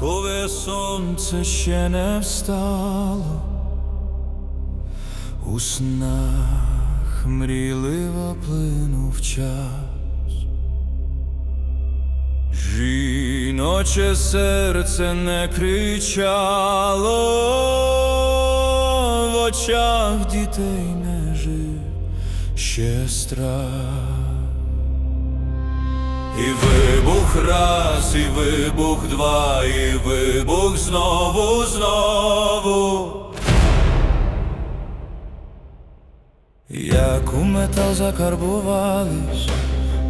Поки сонце ще не встало, у снах мрійливо плинув час. Жіноче серце не кричало, в очах дітей не жив ще страх. І вибух раз, і вибух два, і вибух знову, знову. Як у метал закарбувались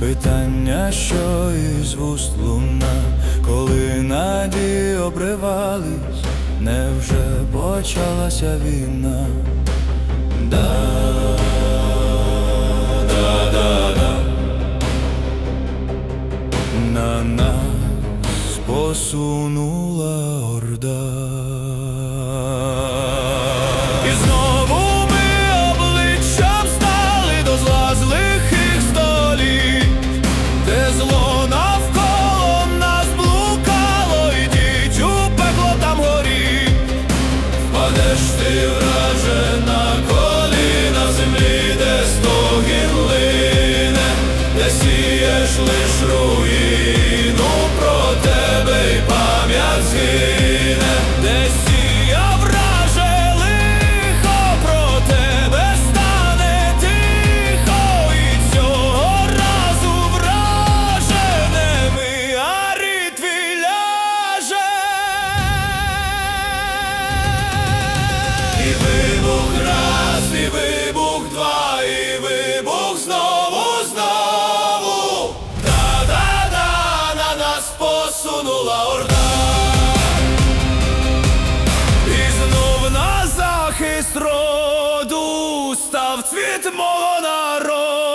питання, що із вуст луна, коли надії обривались, невже почалася війна? На нас посунула орда. Сієш лиш руїну, про тебе й пам'ять посунула орда. І знов на захист роду став цвіт мого народу.